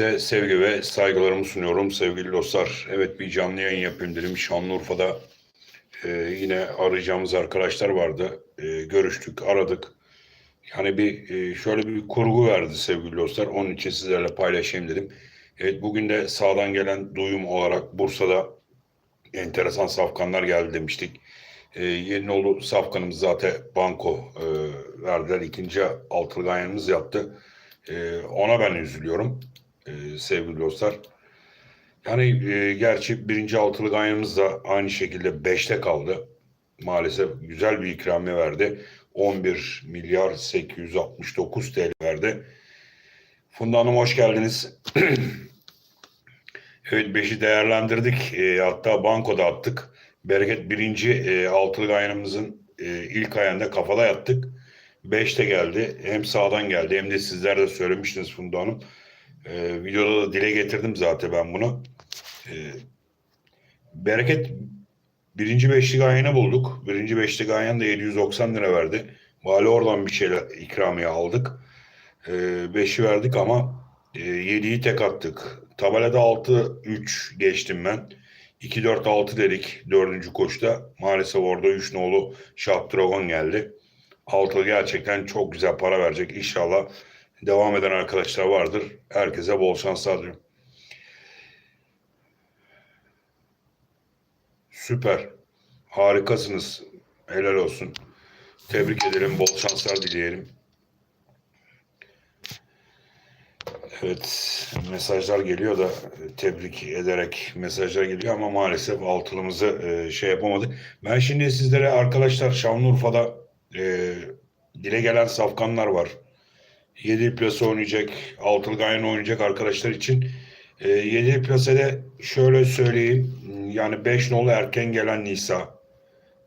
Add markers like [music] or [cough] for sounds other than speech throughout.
Herkese sevgi ve saygılarımı sunuyorum sevgili dostlar. Evet bir canlı yayın yapayım dedim. Şanlıurfa'da e, yine arayacağımız arkadaşlar vardı. E, görüştük, aradık. Yani bir e, şöyle bir kurgu verdi sevgili dostlar. Onun için sizlerle paylaşayım dedim. Evet bugün de sağdan gelen duyum olarak Bursa'da enteresan safkanlar geldi demiştik. E, Yeninoğlu safkanımız zaten banko e, verdiler. İkinci altılı ganyanımız yaptı. E, ona ben üzülüyorum e, sevgili dostlar. Yani e, gerçi birinci altılı ganyanımız da aynı şekilde beşte kaldı. Maalesef güzel bir ikramiye verdi. 11 milyar 869 TL verdi. Funda Hanım hoş geldiniz. [clears throat] evet beşi değerlendirdik. E, hatta bankoda attık. Bereket birinci e, altılı ganyanımızın e, ilk ayağında kafada yattık. 5'te geldi. Hem sağdan geldi hem de sizler de söylemiştiniz Funda Hanım. Ee, videoda da dile getirdim zaten ben bunu. Ee, bereket birinci beşlik ayını bulduk. Birinci beşlik ayını da 790 lira verdi. Vali oradan bir şeyler ikramiye aldık. Ee, beşi verdik ama e, 7'yi tek attık. Tabelada 6-3 geçtim ben. 2-4-6 dedik dördüncü koşta. Maalesef orada 3 nolu Şap Dragon geldi. Altılı gerçekten çok güzel para verecek. İnşallah devam eden arkadaşlar vardır. Herkese bol şanslar diliyorum. Süper. Harikasınız. Helal olsun. Tebrik ederim. Bol şanslar dileyelim. Evet, mesajlar geliyor da tebrik ederek mesajlar geliyor ama maalesef altılımızı e, şey yapamadık. Ben şimdi sizlere arkadaşlar Şanlıurfa'da e, dile gelen safkanlar var. 7 plase oynayacak, altılı ganyan oynayacak arkadaşlar için. E, 7 plasede şöyle söyleyeyim. Yani 5 nolu erken gelen Nisa.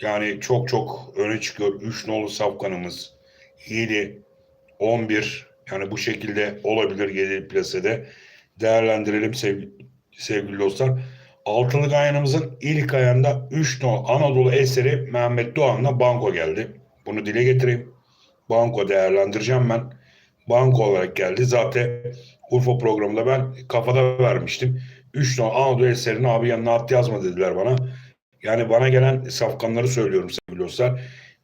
Yani çok çok öne çıkıyor. 3 nolu safkanımız. 7, 11 yani bu şekilde olabilir 7 plasede. Değerlendirelim sevgili, sevgili dostlar. Altılı ganyanımızın ilk ayağında 3 nolu Anadolu eseri Mehmet Doğan'la banko geldi. Bunu dile getireyim. Banko değerlendireceğim ben. Banko olarak geldi. Zaten Urfa programında ben kafada vermiştim. 3 nolu Anadolu eserini abi yanına at yazma dediler bana. Yani bana gelen safkanları söylüyorum sevgili dostlar.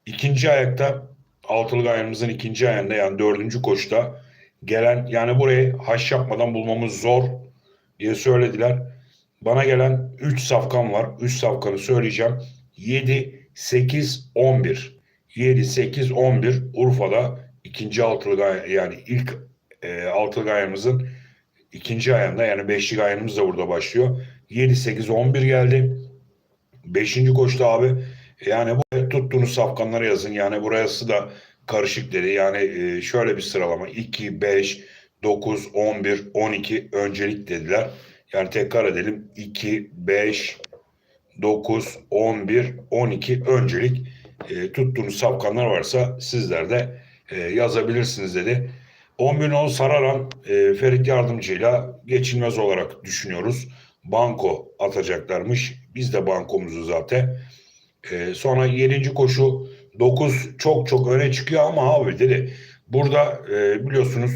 İkinci ayakta altılı ganyanımızın ikinci ayağında yani dördüncü koşta gelen yani burayı haş yapmadan bulmamız zor diye söylediler. Bana gelen 3 safkan var. 3 safkanı söyleyeceğim. 7, 8, 11. 7, 8, 11 Urfa'da ikinci altılı yani ilk e, altılı gayamızın ikinci ayağında yani beşli ayağımız da burada başlıyor. 7, 8, 11 geldi. Beşinci koştu abi. Yani bu tuttuğunuz safkanları yazın. Yani burası da karışık dedi. Yani e, şöyle bir sıralama. 2, 5, 9, 11, 12 öncelik dediler. Yani tekrar edelim. 2, 5, 9, 11, 12 öncelik e, tuttuğunuz safkanlar varsa sizler de e, yazabilirsiniz dedi. 11 nolu Sararan e, Ferit Yardımcı'yla geçilmez olarak düşünüyoruz. Banko atacaklarmış. Biz de bankomuzu zaten. E, sonra 7. koşu 9 çok çok öne çıkıyor ama abi dedi. Burada e, biliyorsunuz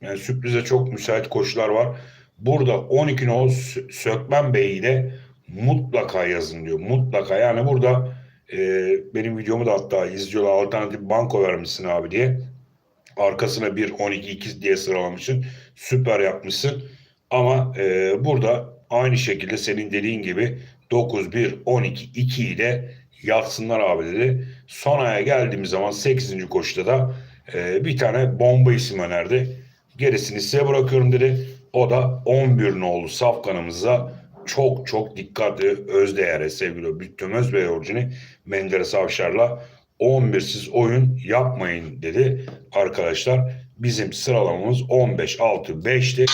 yani sürprize çok müsait koşular var. Burada 12 nolu Sö- Sökmen Bey'i de mutlaka yazın diyor. Mutlaka yani burada e, benim videomu da hatta izliyorlar alternatif banko vermişsin abi diye. Arkasına 1, 12, 2 diye sıralamışsın. Süper yapmışsın. Ama e, burada aynı şekilde senin dediğin gibi 9, 1, 12, 2'yi de yatsınlar abi dedi. Son aya geldiğimiz zaman 8. koşuda da e, bir tane bomba isim önerdi. Gerisini size bırakıyorum dedi. O da 11 nolu safkanımıza çok çok dikkatli Özdeğer'e sevgili Bütüm Özbey orijini Menderes Avşar'la 11'siz oyun yapmayın dedi arkadaşlar. Bizim sıralamamız 15, 6, 5'ti.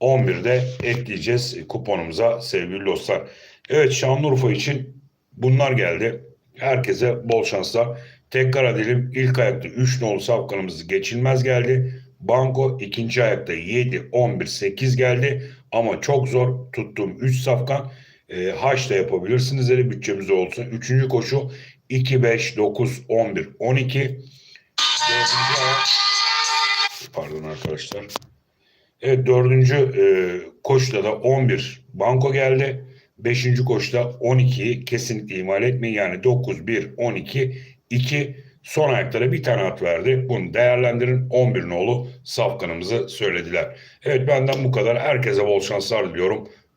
11'de ekleyeceğiz kuponumuza sevgili dostlar. Evet Şanlıurfa için bunlar geldi. Herkese bol şanslar. Tekrar edelim. İlk ayakta 3 nolu safkanımız geçilmez geldi. Banko ikinci ayakta 7, 11, 8 geldi. Ama çok zor tuttuğum 3 safkan. E, haş da yapabilirsiniz dedi bütçemiz olsun. Üçüncü koşu 2, 5, 9, 11, 12. Dördüncü pardon arkadaşlar. Evet dördüncü e, koşuda da 11 banko geldi. Beşinci koşuda 12'yi kesinlikle ihmal etmeyin. Yani 9, 1, 12, 2 son ayaklara bir tane at verdi. Bunu değerlendirin. 11 nolu safkanımızı söylediler. Evet benden bu kadar. Herkese bol şanslar diliyorum.